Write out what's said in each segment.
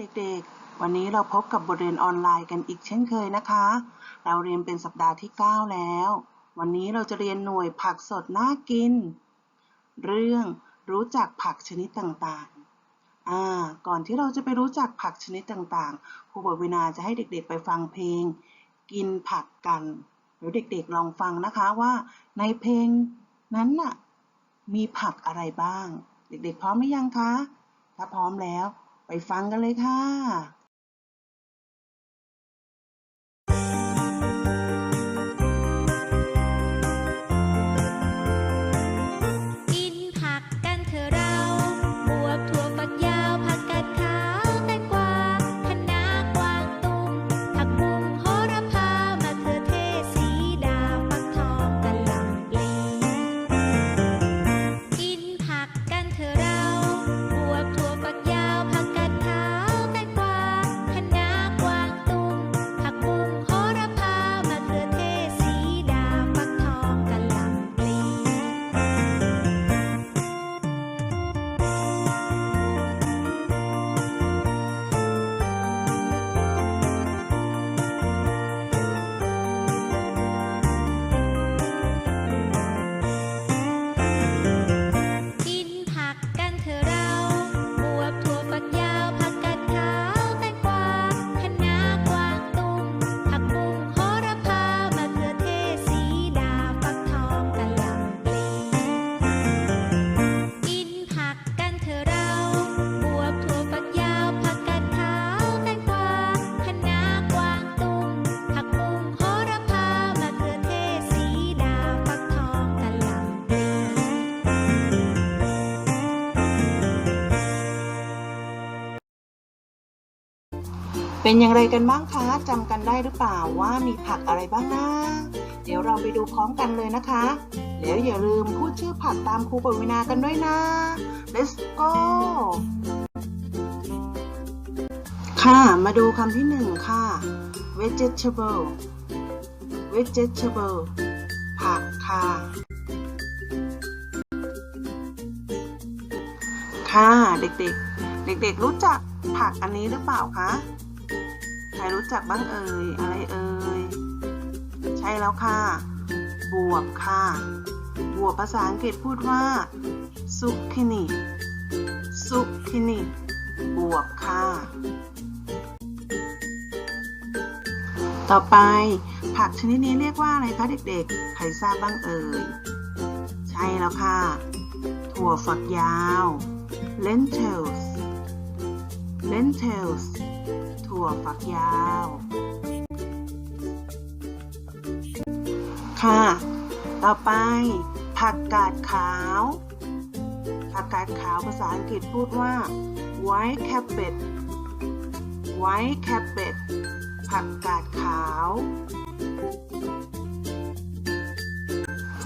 เด็กๆ วันนี้เราพบกับบทเรียนออนไลน์กันอีกเช่นเคยนะคะ เราเรียนเป็นสัปดาห์ที่ 9 แล้ว วันนี้เราจะเรียนหน่วยผักสดน่ากิน เรื่องรู้จักผักชนิดต่างๆ อ่า ก่อนที่เราจะไปรู้จักผักชนิดต่างๆ ครูบทวินาจะให้เด็กๆ ไปฟังเพลง กินผักกันเดี๋ยวเด็กๆ ลองฟังนะคะว่า ในเพลงนั้นน่ะ มีผักอะไรบ้าง เด็กๆ พร้อมหรือยังคะ ถ้าพร้อมแล้ว ไปฟังกันเลยค่ะ เป็นอย่างไรกันบ้างคะจำกันได้หรือเปล่าว่ามีผักอะไรบ้างนะเดี๋ยวเราไปดูพร้อมกันเลยนะคะ แล้วอย่าลืมพูดชื่อผักตามครูปวินากันด้วยนะ let's go ค่ะ มาดูคำที่หนึ่งค่ะ vegetable vegetable ผักค่ะ ค่ะ เด็กๆ เด็กๆ รู้จักผักอันนี้หรือเปล่าคะ ใครรู้จักบ้างเอ่ย อะไรเอ่ย ใช่แล้วค่ะ บวบค่ะ บวบภาษาอังกฤษพูดว่า zucchini zucchini บวบค่ะ ต่อไปผักชนิดนี้เรียกว่าอะไรคะเด็กๆ ใครทราบบ้างเอ่ย ใช่แล้วค่ะ ถั่วฝักยาว lentils lentils ถั่วฝักยาว ค่ะ ต่อไป ผักกาดขาว ผักกาดขาวภาษาอังกฤษพูดว่า white cabbage white cabbage ผักกาดขาว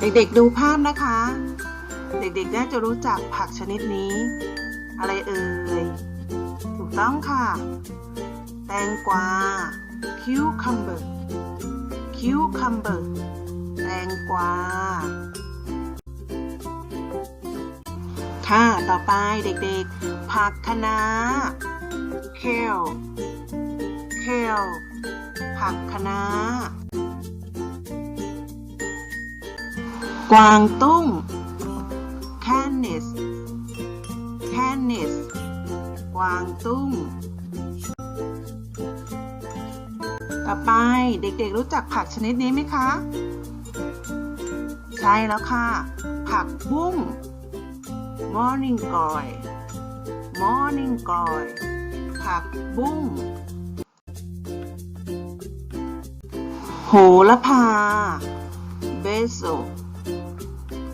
เด็กๆดูภาพนะคะ เด็กๆน่าจะรู้จักผักชนิดนี้ อะไรเอ่ย ถูกต้องค่ะ แตงกวา cucumber cucumber แตงกวา ค่ะ ต่อไปเด็กๆ ผักคะน้า kale kale ผักคะน้ากวางตุ้ง canis canis กวางตุ้ง ต่อไปเด็กๆรู้จักผักชนิดนี้ไหมคะ ใช่แล้วค่ะ ผักบุ้ง morning glory morning glory ผักบุ้ง โหระพา basil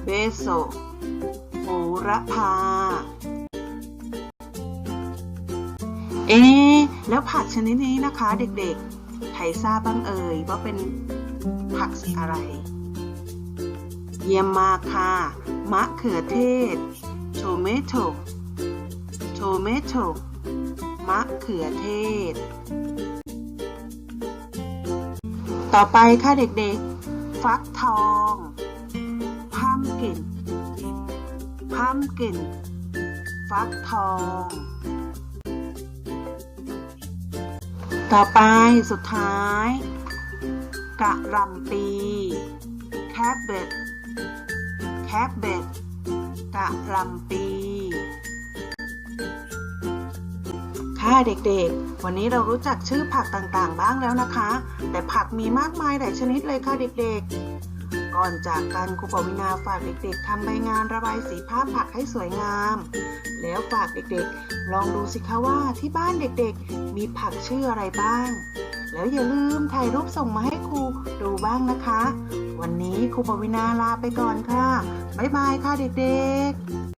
basil โหระพา เอ๊แล้วผักชนิดนี้นะคะเด็กๆ ใครทราบบ้างเอ่ยว่าเป็นผักอะไร เยี่ยมมากค่ะ มะเขือเทศ tomato tomato มะเขือเทศ ต่อไปค่ะเด็กๆ ฟักทอง pumpkin pumpkin ฟักทอง ต่อไปสุดท้าย กะหล่ำปีแคบเบ็ดแคบเบ็ดกะหล่ำปีค่ะเด็กๆ วันนี้เรารู้จักชื่อผักต่างๆ บ้างแล้วนะคะ แต่ผักมีมากมายหลายชนิดเลยค่ะเด็กๆ ก่อนจากกันครูปวินาฝากเด็กๆทำใบงานระบายสีภาพผักให้สวยงาม แล้วฝากเด็กๆ ลองดูสิคะว่าที่บ้านเด็กๆ มีผักชื่ออะไรบ้าง แล้วอย่าลืมถ่ายรูปส่งมาให้ครูดูบ้างนะคะ วันนี้ครูปวินาลาไปก่อนค่ะ บ๊ายบายค่ะเด็กๆ